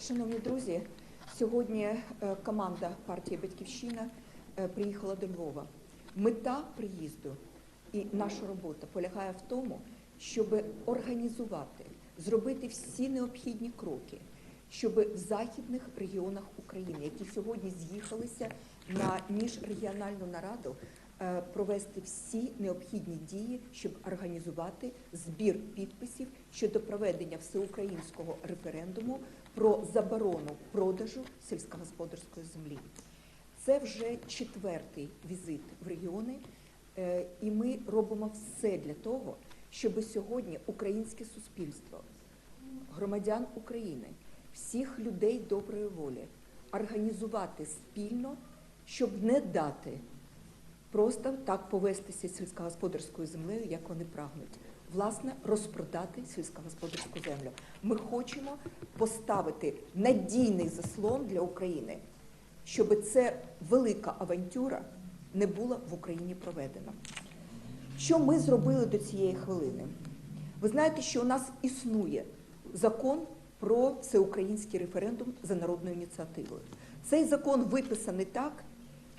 Шановні друзі, сьогодні е, команда партії Батьківщина е, приїхала до Львова. Мета приїзду і наша робота полягає в тому, щоб організувати, зробити всі необхідні кроки, щоб в західних регіонах України, які сьогодні з'їхалися на міжрегіональну нараду, провести всі необхідні дії, щоб організувати збір підписів щодо проведення всеукраїнського референдуму про заборону продажу сільськогосподарської землі. Це вже четвертий візит в регіони, е, і ми робимо все для того, щоб сьогодні українське суспільство, громадян України, всіх людей доброї волі організувати спільно, щоб не дати просто так повестися сільськогосподарською землею, як вони прагнуть. Власне, розпродати сільськогосподарську землю. Ми хочемо поставити надійний заслон для України, щоб ця велика авантюра не була в Україні проведена. Що ми зробили до цієї хвилини? Ви знаєте, що у нас існує закон про всеукраїнський референдум за народною ініціативою. Цей закон виписаний так,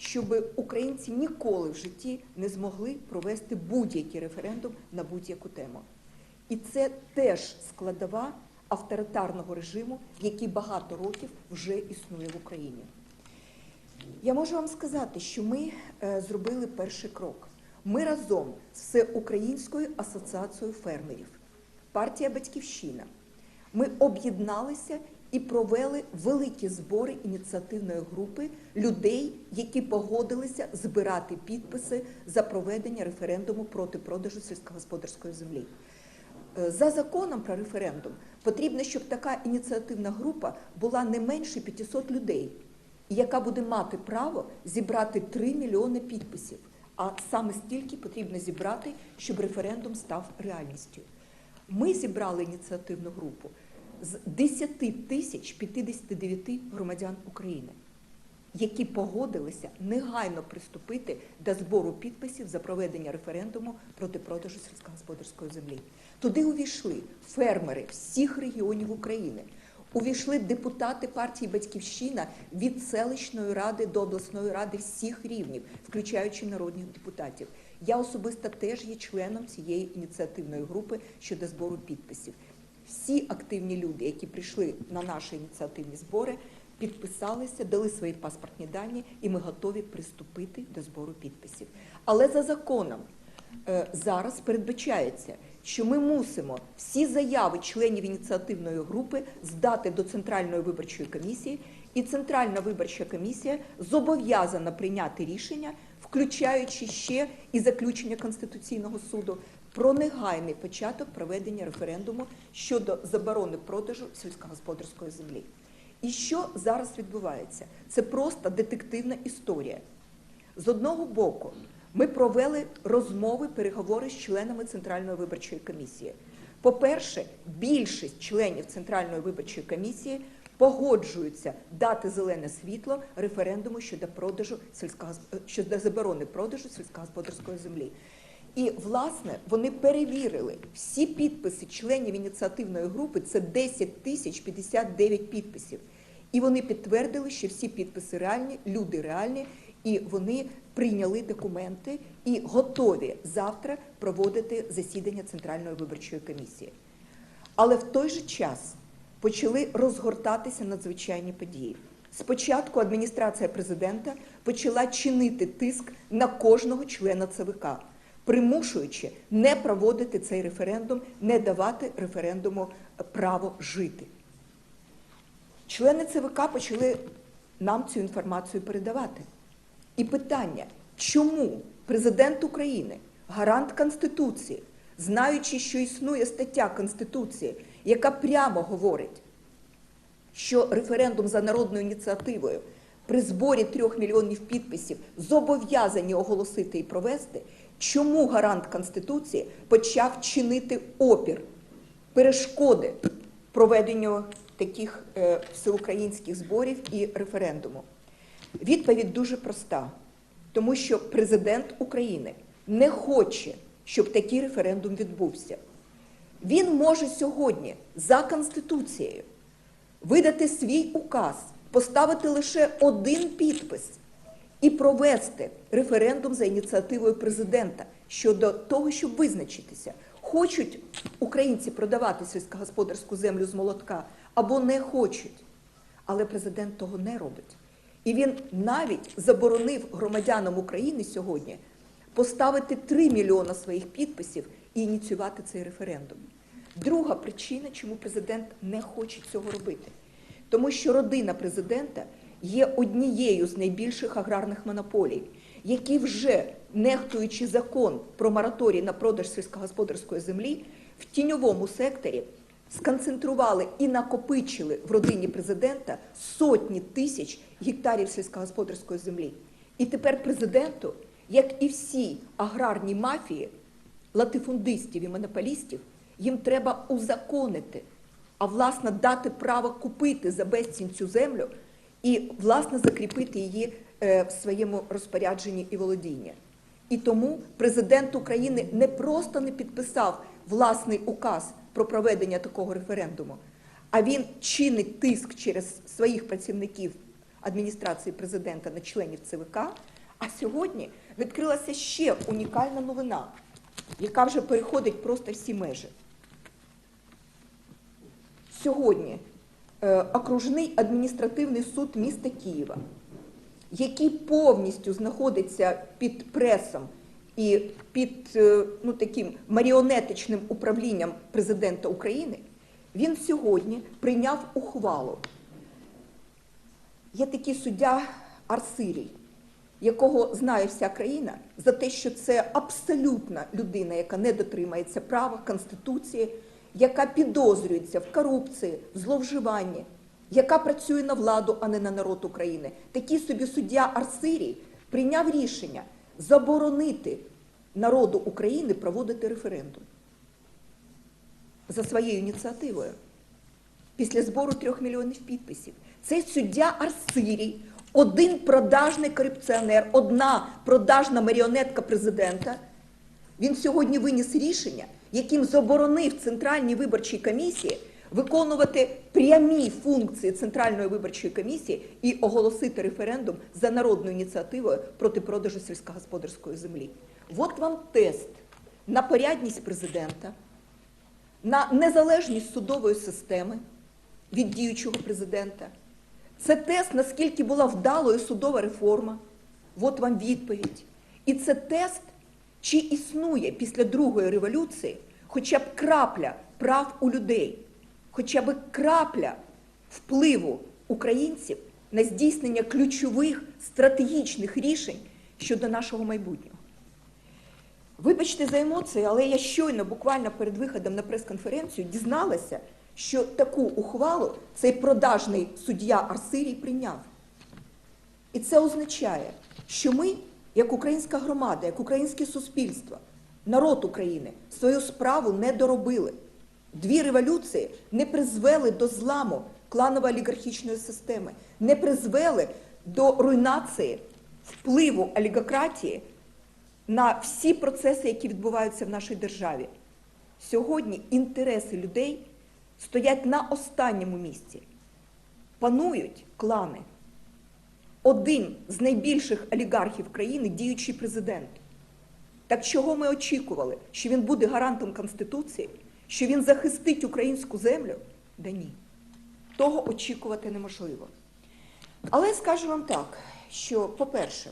щоб українці ніколи в житті не змогли провести будь-який референдум на будь-яку тему. І це теж складова авторитарного режиму, який багато років вже існує в Україні. Я можу вам сказати, що ми е, зробили перший крок. Ми разом з Всеукраїнською асоціацією фермерів, партія Батьківщина. Ми об'єдналися і провели великі збори ініціативної групи людей, які погодилися збирати підписи за проведення референдуму проти продажу сільськогосподарської землі. Е, За законом про референдум потрібно, щоб така ініціативна група була не менше 500 людей, яка буде мати право зібрати 3 мільйони підписів. А саме стільки потрібно зібрати, щоб референдум став реальністю. Ми зібрали ініціативну групу з 10 тисяч 59 громадян України, які погодилися негайно приступити до збору підписів за проведення референдуму проти продажу сільськогосподарської землі. Туди увійшли фермери всіх регіонів України. Увійшли депутати партії Батьківщина від селищної ради до обласної ради всіх рівнів, включаючи народних депутатів. Я особисто теж є членом цієї ініціативної групи щодо збору підписів. Всі активні люди, які прийшли на наші ініціативні збори, підписалися, дали свої паспортні дані, і ми готові приступити до збору підписів. Але за законом е, зараз передбачається, що ми мусимо всі заяви членів ініціативної групи здати до Центральної виборчої комісії, і Центральна виборча комісія зобов'язана прийняти рішення, включаючи ще і заключення Конституційного суду про негайний початок проведення референдуму щодо заборони продажу сільськогосподарської землі. І що зараз відбувається? Це просто детективна історія. З одного боку, ми провели розмови, переговори з членами Центральної виборчої комісії. По-перше, більшість членів Центральної виборчої комісії погоджуються дати зелене світло референдуму щодо продажу сільськогосп- щодо заборони продажу сільськогосподарської землі. І власне вони перевірили всі підписи членів ініціативної групи. Це 10 тисяч 59 підписів. І вони підтвердили, що всі підписи реальні, люди реальні, і вони прийняли документи і готові завтра проводити засідання Центральної виборчої комісії. Але в той же час почали розгортатися надзвичайні події. Спочатку адміністрація президента почала чинити тиск на кожного члена ЦВК, примушуючи не проводити цей референдум, не давати референдуму право жити. Члени ЦВК почали нам цю інформацію передавати. І питання, чому президент України, гарант Конституції, знаючи, що існує стаття Конституції, яка прямо говорить, що референдум за народною ініціативою при зборі трьох мільйонів підписів зобов'язані оголосити і провести, чому гарант Конституції почав чинити опір, перешкоди проведенню таких е, всеукраїнських зборів і референдуму? Відповідь дуже проста, тому що президент України не хоче, щоб такий референдум відбувся. Він може сьогодні за Конституцією видати свій указ, поставити лише один підпис і провести референдум за ініціативою президента щодо того, щоб визначитися, хочуть українці продавати сільськогосподарську землю з молотка або не хочуть. Але президент того не робить. І він навіть заборонив громадянам України сьогодні поставити 3 мільйона своїх підписів і ініціювати цей референдум. Друга причина, чому президент не хоче цього робити, тому що родина президента є однією з найбільших аграрних монополій, які вже, нехтуючи закон про мораторій на продаж сільськогосподарської землі, в тіньовому секторі сконцентрували і накопичили в родині президента сотні тисяч гектарів сільськогосподарської землі. І тепер президенту, як і всій аграрній мафії, латифундистів і монополістів, їм треба узаконити, а власне дати право купити за безцінь цю землю і власне закріпити її е, в своєму розпорядженні і володінні. І тому президент України не просто не підписав власний указ про проведення такого референдуму, а він чинить тиск через своїх працівників адміністрації президента на членів ЦВК. А сьогодні відкрилася ще унікальна новина, яка вже переходить просто всі межі. Сьогодні е, окружний адміністративний суд міста Києва, який повністю знаходиться під пресом і під е, ну, таким маріонетичним управлінням президента України, він сьогодні прийняв ухвалу. Є такий суддя Арсирій, якого знає вся країна за те, що це абсолютна людина, яка не дотримається права, Конституції, яка підозрюється в корупції, в зловживанні, яка працює на владу, а не на народ України. Такий собі суддя Арсирій прийняв рішення заборонити народу України проводити референдум за своєю ініціативою після збору трьох мільйонів підписів. Цей суддя Арсирій, один продажний корупціонер, одна продажна маріонетка президента. Він сьогодні виніс рішення, яким заборонив Центральній виборчій комісії виконувати прямі функції Центральної виборчої комісії і оголосити референдум за народною ініціативою проти продажу сільськогосподарської землі. От вам тест на порядність президента, на незалежність судової системи від діючого президента. Це тест, наскільки була вдалою судова реформа. От вам відповідь. І це тест, чи існує після другої революції хоча б крапля прав у людей, хоча б крапля впливу українців на здійснення ключових стратегічних рішень щодо нашого майбутнього. Вибачте за емоції, але я щойно, буквально перед виходом на прес-конференцію, дізналася, що таку ухвалу цей продажний суддя Арсирій прийняв. І це означає, що ми, як українська громада, як українське суспільство, народ України, свою справу не доробили. Дві революції не призвели до зламу кланово-олігархічної системи, не призвели до руйнації впливу олігократії на всі процеси, які відбуваються в нашій державі. Сьогодні інтереси людей стоять на останньому місці. Панують клани. Один з найбільших олігархів країни діючий президент. Так чого ми очікували? Що він буде гарантом Конституції, що він захистить українську землю? Да ні. Того очікувати неможливо. Але скажу вам так, що, по-перше,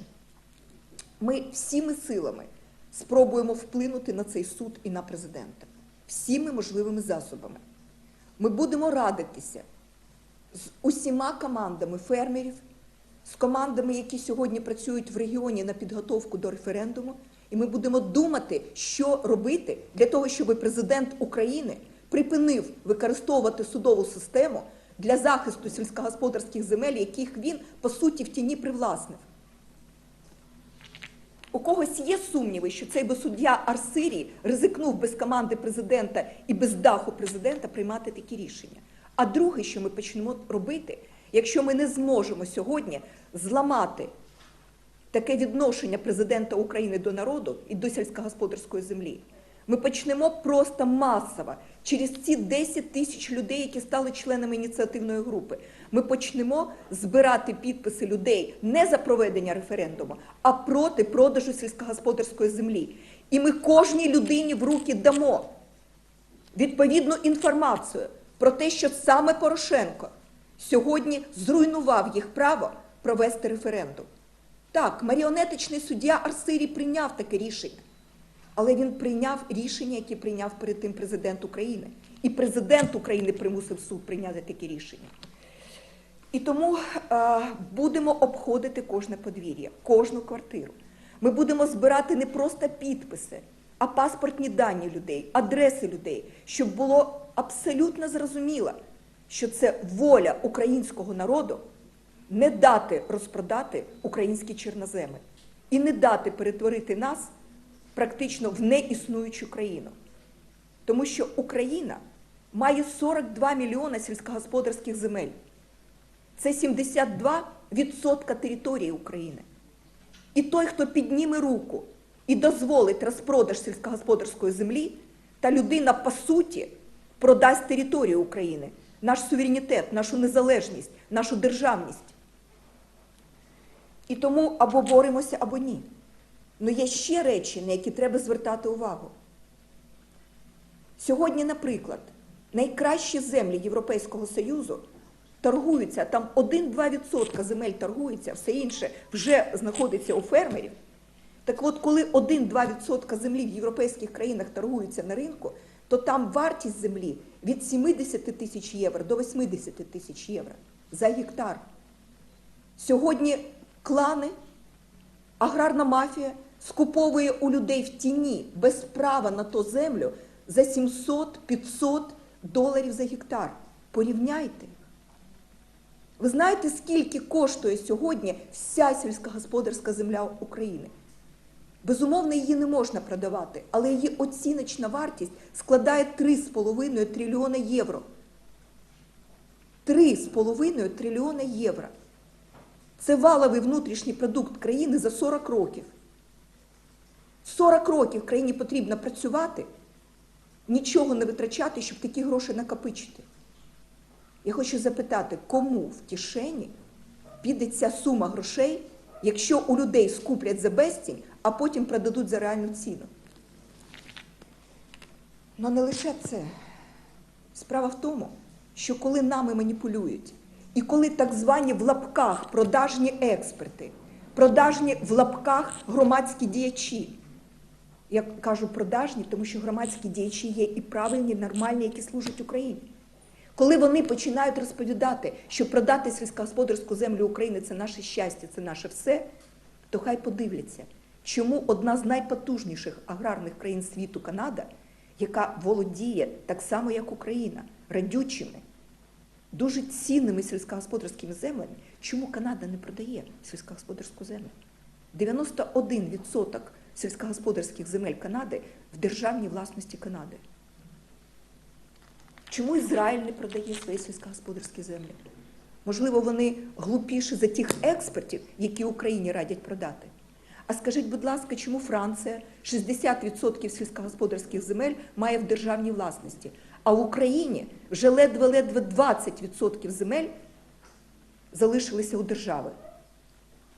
ми всіми силами спробуємо вплинути на цей суд і на президента, всіми можливими засобами. Ми будемо радитися з усіма командами фермерів, з командами, які сьогодні працюють в регіоні на підготовку до референдуму, і ми будемо думати, що робити для того, щоб президент України припинив використовувати судову систему для захисту сільськогосподарських земель, яких він по суті в тіні привласнив. У когось є сумніви, що цей би суддя Арсирій ризикнув без команди президента і без даху президента приймати такі рішення. А друге, що ми почнемо робити, якщо ми не зможемо сьогодні зламати таке відношення президента України до народу і до сільськогосподарської землі, Ми почнемо просто масово через ці 10 тисяч людей, які стали членами ініціативної групи. Ми почнемо збирати підписи людей не за проведення референдуму, а проти продажу сільськогосподарської землі. І ми кожній людині в руки дамо відповідну інформацію про те, що саме Порошенко сьогодні зруйнував їх право провести референдум. Так, маріонетичний суддя Арсирій прийняв таке рішення, але він прийняв рішення, яке прийняв перед тим президент України. І президент України примусив суд прийняти таке рішення. І тому е, будемо обходити кожне подвір'я, кожну квартиру. Ми будемо збирати не просто підписи, а паспортні дані людей, адреси людей, щоб було абсолютно зрозуміло, що це воля українського народу не дати розпродати українські чорноземи і не дати перетворити нас практично в неіснуючу країну. Тому що Україна має 42 мільйони сільськогосподарських земель. Це 72% території України. І той, хто підніме руку і дозволить розпродаж сільськогосподарської землі, та людина по суті продасть територію України, наш суверенітет, нашу незалежність, нашу державність. І тому або боремося, або ні. Ну є ще речі, на які треба звертати увагу. Сьогодні, наприклад, найкращі землі Європейського Союзу торгуються, там 1-2% земель торгуються, все інше вже знаходиться у фермерів. Так от, коли 1-2% землі в європейських країнах торгуються на ринку, то там вартість землі від 70 тисяч євро до 80 тисяч євро за гектар. Сьогодні клани, аграрна мафія скуповує у людей в тіні без права на то землю за 700-500 доларів за гектар. Порівняйте. Ви знаєте, скільки коштує сьогодні вся сільськогосподарська земля України? Безумовно, її не можна продавати, але її оціночна вартість складає 3,5 трильйона євро. 3,5 трильйона євро. Це валовий внутрішній продукт країни за 40 років. 40 років країні потрібно працювати, нічого не витрачати, щоб такі гроші накопичити. Я хочу запитати, кому в кишені піде ця сума грошей, якщо у людей скуплять за безцінь, а потім продадуть за реальну ціну? Ну не лише це. Справа в тому, що коли нами маніпулюють, і коли так звані в лапках продажні експерти, продажні в лапках громадські діячі, я кажу продажні, тому що громадські діячі є і правильні, і нормальні, які служать Україні. Коли вони починають розповідати, що продати сільськогосподарську землю України це наше щастя, це наше все, то хай подивляться, чому одна з найпотужніших аграрних країн світу Канада, яка володіє так само, як Україна, радючими, дуже цінними сільськогосподарськими землями, чому Канада не продає сільськогосподарську землю? 91% сільськогосподарських земель Канади в державній власності Канади. Чому Ізраїль не продає свої сільськогосподарські землі? Можливо, вони глупіші за тих експертів, які Україні радять продати. А скажіть, будь ласка, чому Франція 60% сільськогосподарських земель має в державній власності, а в Україні вже ледве-ледве 20% земель залишилися у держави?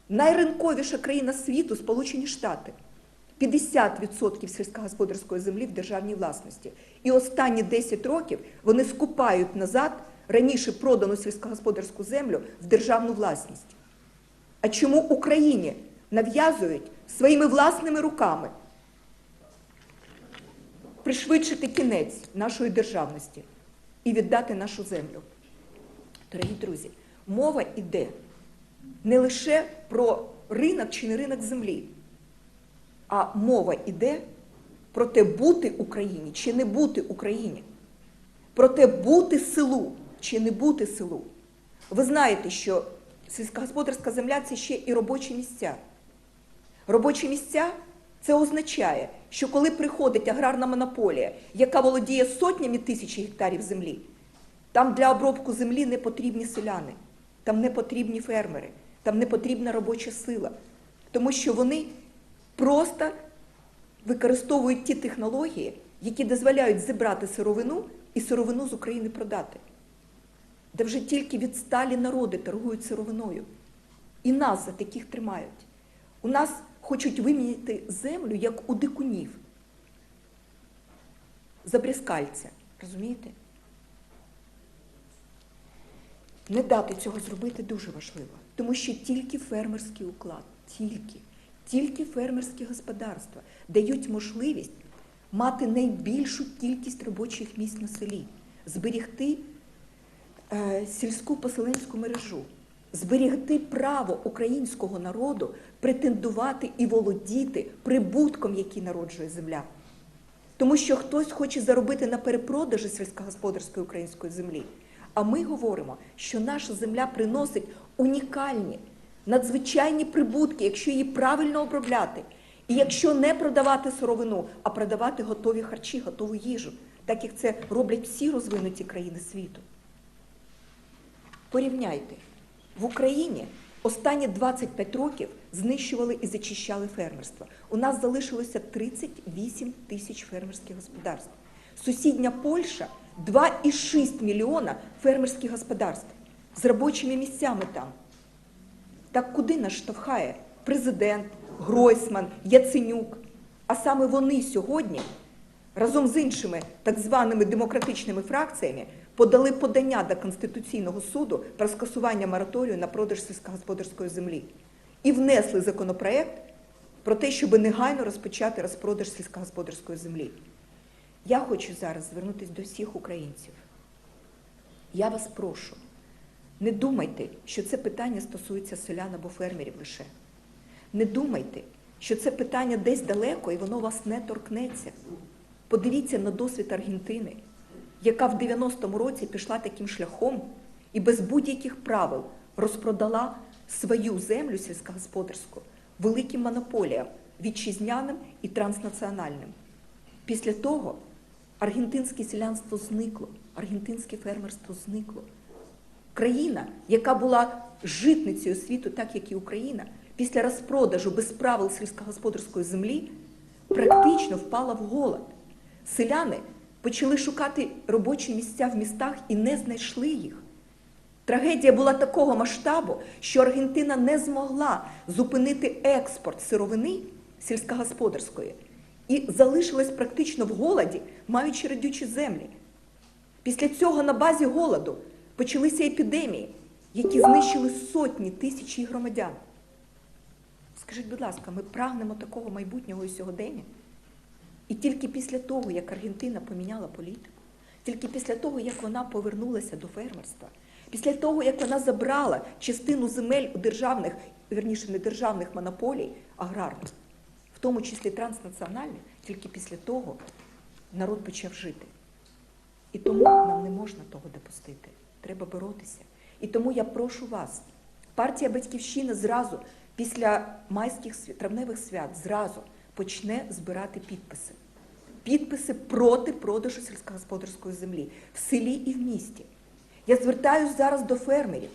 Найринковіша країна світу Сполучені Штати. 50% сільськогосподарської землі в державній власності. І останні 10 років вони скупають назад раніше продану сільськогосподарську землю в державну власність. А чому Україні нав'язують своїми власними руками пришвидшити кінець нашої державності і віддати нашу землю? Дорогі друзі, мова йде не лише про ринок чи не ринок землі. А мова йде про те, бути Україні чи не бути Україні, про те, бути селу чи не бути селу. Ви знаєте, що сільськогосподарська земля це ще і робочі місця. Робочі місця це означає, що коли приходить аграрна монополія, яка володіє сотнями тисяч гектарів землі, там для обробку землі не потрібні селяни, там не потрібні фермери, там не потрібна робоча сила, тому що вони просто використовують ті технології, які дозволяють зібрати сировину і сировину з України продати. Де вже тільки відсталі народи торгують сировиною. І нас за таких тримають. У нас хочуть вимінити землю, як у дикунів. За брязкальця. Розумієте? Не дати цього зробити дуже важливо, тому що тільки фермерський уклад, тільки, тільки фермерські господарства дають можливість мати найбільшу кількість робочих місць на селі, зберігти е, сільську поселенську мережу, зберігти право українського народу претендувати і володіти прибутком, який народжує земля. Тому що хтось хоче заробити на перепродажі сільськогосподарської української землі. А ми говоримо, що наша земля приносить унікальні, надзвичайні прибутки, якщо її правильно обробляти. І якщо не продавати сировину, а продавати готові харчі, готову їжу, так як це роблять всі розвинуті країни світу. Порівняйте, в Україні останні 25 років знищували і зачищали фермерство. У нас залишилося 38 тисяч фермерських господарств. Сусідня Польща 2,6 мільйона фермерських господарств з робочими місцями там. Так куди нас штовхає президент, Гройсман, Яценюк? А саме вони сьогодні разом з іншими так званими демократичними фракціями подали подання до Конституційного суду про скасування мораторію на продаж сільськогосподарської землі і внесли законопроект про те, щоб негайно розпочати розпродаж сільськогосподарської землі. Я хочу зараз звернутися до всіх українців. Я вас прошу, не думайте, що це питання стосується селян або фермерів лише. Не думайте, що це питання десь далеко і воно вас не торкнеться. Подивіться на досвід Аргентини, яка в 90-му році пішла таким шляхом і без будь-яких правил розпродала свою землю сільськогосподарську великим монополіям, вітчизняним і транснаціональним. Після того аргентинське селянство зникло, аргентинське фермерство зникло. Країна, яка була житницею світу, так як і Україна, після розпродажу без правил сільськогосподарської землі практично впала в голод. Селяни почали шукати робочі місця в містах і не знайшли їх. Трагедія була такого масштабу, що Аргентина не змогла зупинити експорт сировини сільськогосподарської і залишилась практично в голоді, маючи радючі землі. Після цього на базі голоду почалися епідемії, які знищили сотні тисяч громадян. Скажіть, будь ласка, ми прагнемо такого майбутнього і сьогодення? І тільки після того, як Аргентина поміняла політику, тільки після того, як вона повернулася до фермерства, після того, як вона забрала частину земель у державних, верніше не державних монополій аграрних, в тому числі транснаціональних, тільки після того народ почав жити. І тому нам не можна того допустити. Треба боротися. І тому я прошу вас, партія Батьківщина зразу після майських травневих свят зразу почне збирати підписи. Підписи проти продажу сільськогосподарської землі в селі і в місті. Я звертаюся зараз до фермерів.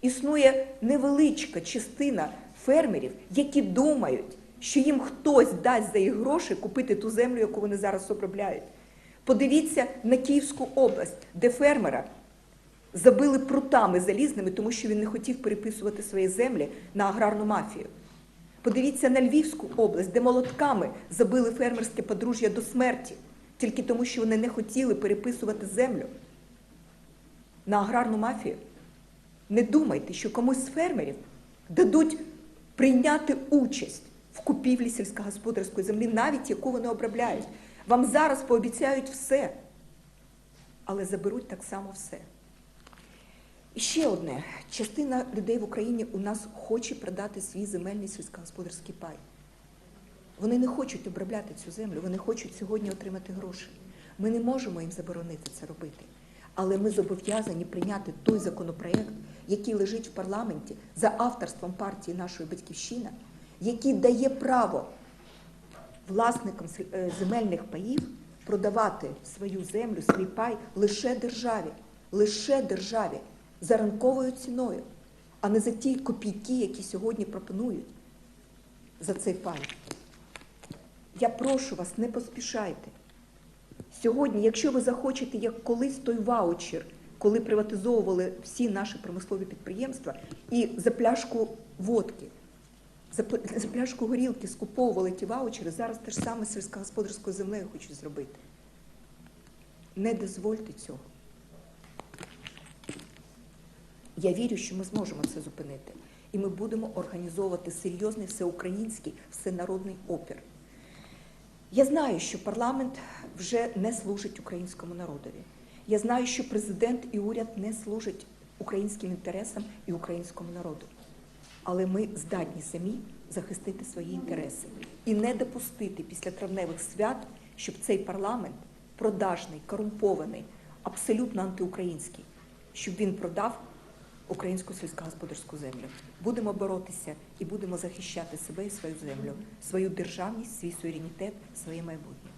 Існує невеличка частина фермерів, які думають, що їм хтось дасть за їх гроші купити ту землю, яку вони зараз обробляють. Подивіться на Київську область, де фермера забили прутами залізними, тому що він не хотів переписувати свої землі на аграрну мафію. Подивіться на Львівську область, де молотками забили фермерське подружжя до смерті, тільки тому, що вони не хотіли переписувати землю на аграрну мафію. Не думайте, що комусь з фермерів дадуть прийняти участь в купівлі сільськогосподарської землі, навіть яку вони обробляють. Вам зараз пообіцяють все, але заберуть так само все. І ще одне: частина людей в Україні у нас хоче продати свій земельний сільськогосподарський пай. Вони не хочуть обробляти цю землю, вони хочуть сьогодні отримати гроші. Ми не можемо їм заборонити це робити. Але ми зобов'язані прийняти той законопроект, який лежить в парламенті за авторством партії нашої батьківщина, який дає право власникам е, земельних паїв продавати свою землю, свій пай лише державі, лише державі за ранковою ціною, а не за ті копійки, які сьогодні пропонують за цей пай. Я прошу вас, не поспішайте. Сьогодні, якщо ви захочете, як колись той ваучер, коли приватизовували всі наші промислові підприємства, і за пляшку водки, за пляшку горілки скуповували ті ваучери, зараз те ж саме з сільськогосподарською землею хочуть зробити. Не дозвольте цього. Я вірю, що ми зможемо це зупинити. І ми будемо організовувати серйозний всеукраїнський всенародний опір. Я знаю, що парламент вже не служить українському народові. Я знаю, що президент і уряд не служать українським інтересам і українському народу. Але ми здатні самі захистити свої інтереси і не допустити після травневих свят, щоб цей парламент продажний, корумпований, абсолютно антиукраїнський, щоб він продав українську сільськогосподарську землю. Будемо боротися і будемо захищати себе і свою землю, свою державність, свій суверенітет, своє майбутнє.